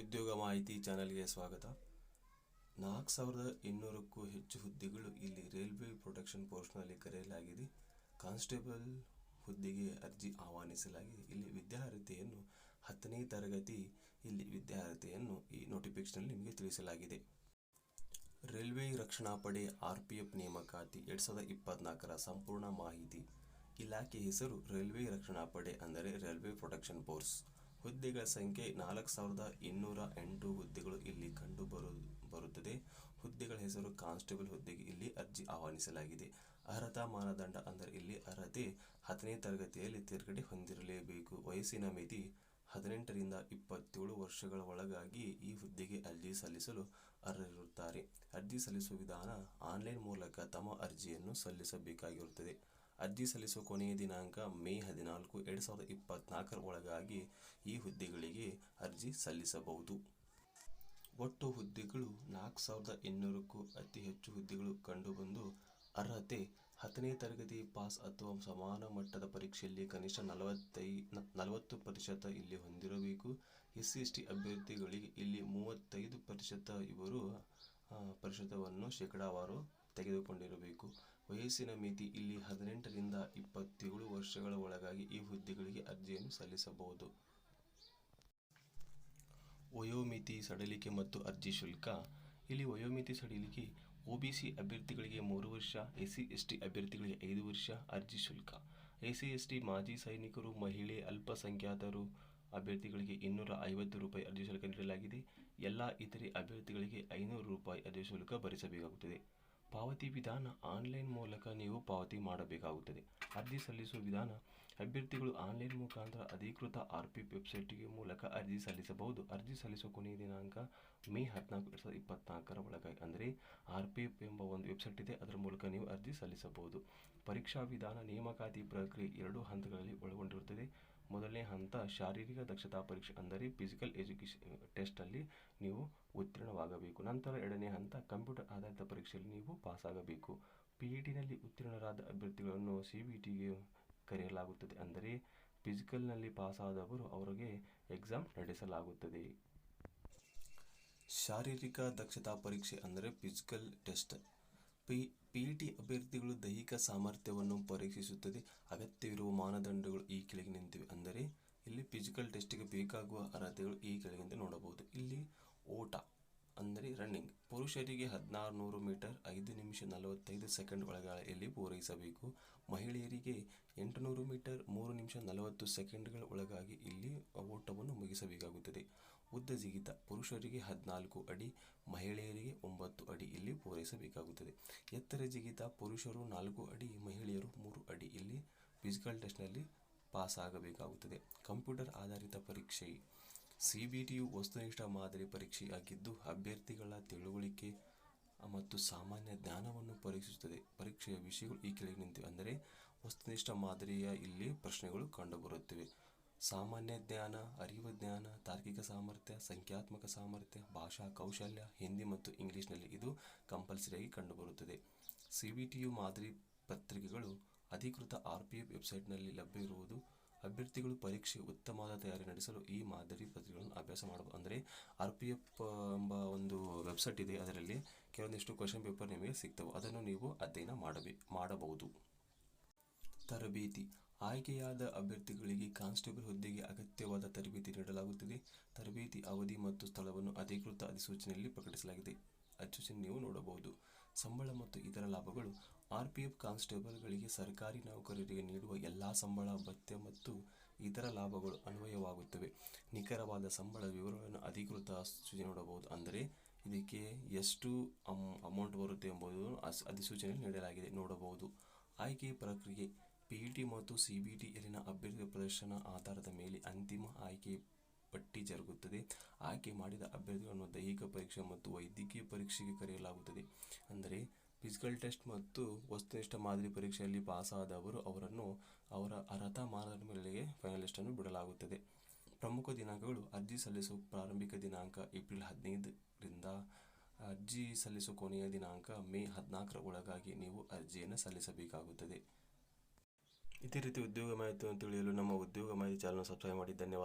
ಉದ್ಯೋಗ ಮಾಹಿತಿ ಚಾನೆಲ್ಗೆ ಸ್ವಾಗತ. ನಾಲ್ಕು ಸಾವಿರದ ಇನ್ನೂರಕ್ಕೂ ಹೆಚ್ಚು ಹುದ್ದೆಗಳು ಇಲ್ಲಿ ರೈಲ್ವೆ ಪ್ರೊಟೆಕ್ಷನ್ ಪೋಸ್ಟ್ನಲ್ಲಿ ಕರೆಯಲಾಗಿದೆ. ಕಾನ್ಸ್ಟೇಬಲ್ ಹುದ್ದೆಗೆ ಅರ್ಜಿ ಆಹ್ವಾನಿಸಲಾಗಿದೆ. ಇಲ್ಲಿ ವಿದ್ಯಾರ್ಹತೆಯನ್ನು ಹತ್ತನೇ ತರಗತಿ ಇಲ್ಲಿ ವಿದ್ಯಾರ್ಹತೆಯನ್ನು ಈ ನೋಟಿಫಿಕೇಶನಲ್ಲಿ ನಿಮಗೆ ತಿಳಿಸಲಾಗಿದೆ. ರೈಲ್ವೆ ರಕ್ಷಣಾ ಪಡೆ ಆರ್ ಪಿ ಎಫ್ ನೇಮಕಾತಿ ಎರಡು ಸಾವಿರದ ಇಪ್ಪತ್ನಾಲ್ಕರ ಸಂಪೂರ್ಣ ಮಾಹಿತಿ ಇಲಾಖೆ ಹೆಸರು ರೈಲ್ವೆ ರಕ್ಷಣಾ ಪಡೆ ಅಂದರೆ ರೈಲ್ವೆ ಪ್ರೊಟೆಕ್ಷನ್ ಫೋರ್ಸ್. ಹುದ್ದೆಗಳ ಸಂಖ್ಯೆ ನಾಲ್ಕು ಸಾವಿರದ ಇನ್ನೂರ ಎಂಟು ಹುದ್ದೆಗಳು ಇಲ್ಲಿ ಕಂಡು ಬರು, ಬರುತ್ತದೆ. ಹುದ್ದೆಗಳ ಹೆಸರು ಕಾನ್ಸ್ಟೇಬಲ್ ಹುದ್ದೆಗೆ ಇಲ್ಲಿ ಅರ್ಜಿ ಆಹ್ವಾನಿಸಲಾಗಿದೆ. ಅರ್ಹತಾ ಮಾನದಂಡ ಅಂದರೆ ಇಲ್ಲಿ ಅರ್ಹತೆ ಹತ್ತನೇ ತರಗತಿಯಲ್ಲಿ ತೇರ್ಗಡೆ ಹೊಂದಿರಲೇಬೇಕು. ವಯಸ್ಸಿನ ಮಿತಿ ಹದಿನೆಂಟರಿಂದ ಇಪ್ಪತ್ತೇಳು ವರ್ಷಗಳ ಒಳಗಾಗಿ ಈ ಹುದ್ದೆಗೆ ಅರ್ಜಿ ಸಲ್ಲಿಸಲು ಅರ್ಹರಿರುತ್ತಾರೆ. ಅರ್ಜಿ ಸಲ್ಲಿಸುವ ವಿಧಾನ ಆನ್ಲೈನ್ ಮೂಲಕ ತಮ್ಮ ಅರ್ಜಿಯನ್ನು ಸಲ್ಲಿಸಬೇಕಾಗಿರುತ್ತದೆ. ಅರ್ಜಿ ಸಲ್ಲಿಸುವ ಕೊನೆಯ ದಿನಾಂಕ ಮೇ ಹದಿನಾಲ್ಕು, ಎರಡು ಸಾವಿರದ ಇಪ್ಪತ್ನಾಲ್ಕರ ಒಳಗಾಗಿ ಈ ಹುದ್ದೆಗಳಿಗೆ ಅರ್ಜಿ ಸಲ್ಲಿಸಬಹುದು. ಒಟ್ಟು ಹುದ್ದೆಗಳು ನಾಲ್ಕು ಸಾವಿರದ ಇನ್ನೂರಕ್ಕೂ ಅತಿ ಹೆಚ್ಚು ಹುದ್ದೆಗಳು ಕಂಡುಬಂದು ಅರ್ಹತೆ ಹತ್ತನೇ ತರಗತಿ ಪಾಸ್ ಅಥವಾ ಸಮಾನ ಮಟ್ಟದ ಪರೀಕ್ಷೆಯಲ್ಲಿ ಕನಿಷ್ಠ ನಲವತ್ತೈ, ನಲವತ್ತು ಪ್ರತಿಶತ ಇಲ್ಲಿ ಹೊಂದಿರಬೇಕು. ಎಸ್ ಸಿ, ಎಸ್ ಟಿ ಅಭ್ಯರ್ಥಿಗಳಿಗೆ ಇಲ್ಲಿ ಮೂವತ್ತೈದು ಪ್ರತಿಶತ ಇವರು ಪ್ರತಿಶತವನ್ನು ಶೇಕಡಾವಾರು ತೆಗೆದುಕೊಂಡಿರಬೇಕು. ವಯಸ್ಸಿನ ಮಿತಿ ಇಲ್ಲಿ ಹದಿನೆಂಟರಿಂದ ಇಪ್ಪತ್ತೇಳು ವರ್ಷಗಳ ಒಳಗಾಗಿ ಈ ಹುದ್ದೆಗಳಿಗೆ ಅರ್ಜಿಯನ್ನು ಸಲ್ಲಿಸಬಹುದು. ವಯೋಮಿತಿ ಸಡಿಲಿಕೆ ಮತ್ತು ಅರ್ಜಿ ಶುಲ್ಕ. ಇಲ್ಲಿ ವಯೋಮಿತಿ ಸಡಿಲಿಕೆ ಒಬಿಸಿ ಅಭ್ಯರ್ಥಿಗಳಿಗೆ ಮೂರು ವರ್ಷ ಎಸ್ ಸಿ ಎಸ್ ಅಭ್ಯರ್ಥಿಗಳಿಗೆ ಐದು ವರ್ಷ ಅರ್ಜಿ ಶುಲ್ಕ. ಎಸ್ ಸಿ ಎಸ್ ಟಿ ಮಾಜಿ ಸೈನಿಕರು, ಮಹಿಳೆ, ಅಲ್ಪಸಂಖ್ಯಾತರು ಅಭ್ಯರ್ಥಿಗಳಿಗೆ ಇನ್ನೂರ ಐವತ್ತು ರೂಪಾಯಿ ಅರ್ಜಿ ಶುಲ್ಕ ನೀಡಲಾಗಿದೆ. ಎಲ್ಲ ಇತರೆ ಅಭ್ಯರ್ಥಿಗಳಿಗೆ ಐನೂರು ರೂಪಾಯಿ ಅರ್ಜಿ ಶುಲ್ಕ ಭರಿಸಬೇಕಾಗುತ್ತದೆ. ಪಾವತಿ ವಿಧಾನ ಆನ್ಲೈನ್ ಮೂಲಕ ನೀವು ಪಾವತಿ ಮಾಡಬೇಕಾಗುತ್ತದೆ. ಅರ್ಜಿ ಸಲ್ಲಿಸುವ ವಿಧಾನ ಅಭ್ಯರ್ಥಿಗಳು ಆನ್ಲೈನ್ ಮುಖಾಂತರ ಅಧಿಕೃತ ಆರ್ ಪಿ ವೆಬ್ಸೈಟ್ಗೆ ಮೂಲಕ ಅರ್ಜಿ ಸಲ್ಲಿಸಬಹುದು. ಅರ್ಜಿ ಸಲ್ಲಿಸುವ ಕೊನೆಯ ದಿನಾಂಕ ಮೇ ಹದಿನಾಲ್ಕು, ಎರಡು ಸಾವಿರದ ಇಪ್ಪತ್ನಾಲ್ಕರ ಒಳಗಾಗಿ ಅಂದರೆ ಆರ್ ಪಿ ಎಫ್ ಎಂಬ ಒಂದು ವೆಬ್ಸೈಟ್ ಇದೆ. ಅದರ ಮೂಲಕ ನೀವು ಅರ್ಜಿ ಸಲ್ಲಿಸಬಹುದು. ಪರೀಕ್ಷಾ ವಿಧಾನ ನೇಮಕಾತಿ ಪ್ರಕ್ರಿಯೆ ಎರಡು ಹಂತಗಳಲ್ಲಿ ಮೊದಲನೇ ಹಂತ ಶಾರೀರಿಕ ದಕ್ಷತಾ ಪರೀಕ್ಷೆ ಅಂದರೆ ಫಿಸಿಕಲ್ ಎಜುಕೇಷನ್ ಟೆಸ್ಟಲ್ಲಿ ನೀವು ಉತ್ತೀರ್ಣವಾಗಬೇಕು. ನಂತರ ಎರಡನೇ ಹಂತ ಕಂಪ್ಯೂಟರ್ ಆಧಾರಿತ ಪರೀಕ್ಷೆಯಲ್ಲಿ ನೀವು ಪಾಸಾಗಬೇಕು. ಪಿ ಇ ಟಿನಲ್ಲಿ ಉತ್ತೀರ್ಣರಾದ ಅಭ್ಯರ್ಥಿಗಳನ್ನು ಸಿ ಬಿ ಟಿಗೆ ಕರೆಯಲಾಗುತ್ತದೆ. ಅಂದರೆ ಫಿಸಿಕಲ್ನಲ್ಲಿ ಪಾಸಾದವರು ಅವರಿಗೆ ಎಕ್ಸಾಮ್ ನಡೆಸಲಾಗುತ್ತದೆ. ಶಾರೀರಿಕ ದಕ್ಷತಾ ಪರೀಕ್ಷೆ ಅಂದರೆ physical test P P T ಅಭ್ಯರ್ಥಿಗಳು ದೈಹಿಕ ಸಾಮರ್ಥ್ಯವನ್ನು ಪರೀಕ್ಷಿಸುತ್ತದೆ. ಅಗತ್ಯವಿರುವ ಮಾನದಂಡಗಳು ಈ ಕೆಳಗಿನಂತಿವೆ ಅಂದರೆ ಇಲ್ಲಿ ಫಿಸಿಕಲ್ ಟೆಸ್ಟಿಗೆ ಬೇಕಾಗುವ ಅರ್ಹತೆಗಳು ಈ ಕೆಳಗಿಂದ ನೋಡಬಹುದು. ಇಲ್ಲಿ ಓಟ, ಅಂದರೆ ರನ್ನಿಂಗ್ ಪುರುಷರಿಗೆ ಹದಿನಾರು ನೂರು ಮೀಟರ್, ಐದು ನಿಮಿಷ ನಲವತ್ತೈದು ಸೆಕೆಂಡ್ ಒಳಗಾಗಿ ಪೂರೈಸಬೇಕು. ಮಹಿಳೆಯರಿಗೆ ಎಂಟುನೂರು ಮೀಟರ್, ಮೂರು ನಿಮಿಷ ನಲವತ್ತು ಸೆಕೆಂಡ್ಗಳ ಒಳಗಾಗಿ ಇಲ್ಲಿ ಓಟವನ್ನು ಮುಗಿಸಬೇಕಾಗುತ್ತದೆ. ಉದ್ದ ಜಿಗಿತ, ಪುರುಷರಿಗೆ ಹದಿನಾಲ್ಕು ಅಡಿ, ಮಹಿಳೆಯರಿಗೆ ಒಂಬತ್ತು ಅಡಿ ಇಲ್ಲಿ ಪೂರೈಸಬೇಕಾಗುತ್ತದೆ. ಎತ್ತರ ಜಿಗಿತ, ಪುರುಷರು ನಾಲ್ಕು ಅಡಿ, ಮಹಿಳೆಯರು ಮೂರು ಅಡಿ ಇಲ್ಲಿ ಫಿಸಿಕಲ್ ಟೆಸ್ಟ್ನಲ್ಲಿ ಪಾಸ್ ಆಗಬೇಕಾಗುತ್ತದೆ ಕಂಪ್ಯೂಟರ್ ಆಧಾರಿತ ಪರೀಕ್ಷೆ. ಸಿ ವಸ್ತುನಿಷ್ಠ ಮಾದರಿ ಪರೀಕ್ಷೆಯಾಗಿದ್ದು ಅಭ್ಯರ್ಥಿಗಳ ತಿಳುವಳಿಕೆ ಮತ್ತು ಸಾಮಾನ್ಯ ಜ್ಞಾನವನ್ನು ಪರೀಕ್ಷಿಸುತ್ತದೆ. ಪರೀಕ್ಷೆಯ ವಿಷಯಗಳು ಈ ಕೆಳಗಿನಂತಿವೆ ಅಂದರೆ, ವಸ್ತುನಿಷ್ಠ ಮಾದರಿಯ ಇಲ್ಲಿ ಪ್ರಶ್ನೆಗಳು ಕಂಡುಬರುತ್ತಿವೆ. ಸಾಮಾನ್ಯ ಜ್ಞಾನ, ಅರಿವು ಜ್ಞಾನ, ತಾರ್ಕಿಕ ಸಾಮರ್ಥ್ಯ, ಸಂಖ್ಯಾತ್ಮಕ ಸಾಮರ್ಥ್ಯ, ಭಾಷಾ ಕೌಶಲ್ಯ, ಹಿಂದಿ ಮತ್ತು ಇಂಗ್ಲಿಷ್ನಲ್ಲಿ ಇದು ಕಂಪಲ್ಸರಿಯಾಗಿ ಕಂಡುಬರುತ್ತದೆ. ಸಿ ಬಿ ಟಿಯು ಮಾದರಿ ಪತ್ರಿಕೆಗಳು ಅಧಿಕೃತ ಆರ್ಪಿಎಫ್ ವೆಬ್ಸೈಟ್ನಲ್ಲಿ ಲಭ್ಯವಿರುವುದು ಅಭ್ಯರ್ಥಿಗಳು ಪರೀಕ್ಷೆ ಉತ್ತಮವಾದ ತಯಾರಿ ನಡೆಸಲು ಈ ಮಾದರಿ ಪತ್ರಿಕೆಗಳನ್ನು ಅಭ್ಯಾಸ ಮಾಡಬಹುದು ಅಂದರೆ ಆರ್ ಪಿ ಎಫ್ ಎಂಬ ಒಂದು ವೆಬ್ಸೈಟ್ ಇದೆ, ಅದರಲ್ಲಿ ಕೆಲವೊಂದಿಷ್ಟು ಕ್ವಶನ್ ಪೇಪರ್ ನಿಮಗೆ ಸಿಗ್ತವೆ, ಅದನ್ನು ನೀವು ಅಧ್ಯಯನ ಮಾಡಬೇ, ಮಾಡಬಹುದು. ತರಬೇತಿ. ಆಯ್ಕೆಯಾದ ಅಭ್ಯರ್ಥಿಗಳಿಗೆ ಕಾನ್ಸ್ಟೇಬಲ್ ಹುದ್ದೆಗೆ ಅಗತ್ಯವಾದ ತರಬೇತಿ ನೀಡಲಾಗುತ್ತದೆ. ತರಬೇತಿ ಅವಧಿ ಮತ್ತು ಸ್ಥಳವನ್ನು ಅಧಿಕೃತ ಅಧಿಸೂಚನೆಯಲ್ಲಿ ಪ್ರಕಟಿಸಲಾಗಿದೆ. ಅಧಿಸೂಚನೆ ನೀವು ನೋಡಬಹುದು. ಸಂಬಳ ಮತ್ತು ಇತರ ಲಾಭಗಳು ಆರ್ ಪಿ ಎಫ್ ಕಾನ್ಸ್ಟೇಬಲ್ಗಳಿಗೆ ಸರ್ಕಾರಿ ನೌಕರರಿಗೆ ನೀಡುವ ಎಲ್ಲಾ ಸಂಬಳ, ಭತ್ಯೆ ಮತ್ತು ಇತರ ಲಾಭಗಳು ಅನ್ವಯವಾಗುತ್ತವೆ. ನಿಖರವಾದ ಸಂಬಳ ವಿವರಗಳನ್ನು ಅಧಿಕೃತ ಸೂಚನೆ ನೋಡಬಹುದು. ಅಂದರೆ ಇದಕ್ಕೆ ಎಷ್ಟು ಅಮೌಂಟ್ ಬರುತ್ತೆ ಎಂಬುದು ಅಧಿಸೂಚನೆಯಲ್ಲಿ ನೀಡಲಾಗಿದೆ. ನೋಡಬಹುದು. ಆಯ್ಕೆ ಪ್ರಕ್ರಿಯೆ ಪಿಇಟಿ ಮತ್ತು ಸಿಬಿಟಿ ಯಲ್ಲಿನ ಅಭ್ಯರ್ಥಿ ಪ್ರದರ್ಶನ ಆಧಾರದ ಮೇಲೆ ಅಂತಿಮ ಆಯ್ಕೆ ಪಟ್ಟಿ ಜರುಗುತ್ತದೆ. ಆಯ್ಕೆ ಮಾಡಿದ ಅಭ್ಯರ್ಥಿಗಳನ್ನು ದೈಹಿಕ ಪರೀಕ್ಷೆ ಮತ್ತು ವೈದ್ಯಕೀಯ ಪರೀಕ್ಷೆಗೆ ಕರೆಯಲಾಗುತ್ತದೆ. ಅಂದರೆ ಫಿಸಿಕಲ್ ಟೆಸ್ಟ್ ಮತ್ತು ವಸ್ತುನಿಷ್ಠ ಮಾದರಿ ಪರೀಕ್ಷೆಯಲ್ಲಿ ಪಾಸಾದವರು ಅವರನ್ನು ಅವರ ಅರ್ಹತಾ ಮಾನದಂಡ ಫೈನಲಿಸ್ಟ್ ಫೈನಲಿಸ್ಟನ್ನು ಬಿಡಲಾಗುತ್ತದೆ. ಪ್ರಮುಖ ದಿನಾಂಕಗಳು ಅರ್ಜಿ ಸಲ್ಲಿಸುವ ಪ್ರಾರಂಭಿಕ ದಿನಾಂಕ ಏಪ್ರಿಲ್ ಹದಿನೈದರಿಂದ ಅರ್ಜಿ ಸಲ್ಲಿಸುವ ಕೊನೆಯ ದಿನಾಂಕ ಮೇ ಹದಿನಾಲ್ಕರ ಒಳಗಾಗಿ ನೀವು ಅರ್ಜಿಯನ್ನು ಸಲ್ಲಿಸಬೇಕಾಗುತ್ತದೆ. ಇದೇ ರೀತಿ ಉದ್ಯೋಗ ಮಾಹಿತಿಯನ್ನು ತಿಳಿಯಲು ನಮ್ಮ ಉದ್ಯೋಗ ಮಾಹಿತಿ ಚಾನಲ್ ಸಬ್ಸ್ಕ್ರೈಬ್ ಮಾಡಿ. ಧನ್ಯವಾದ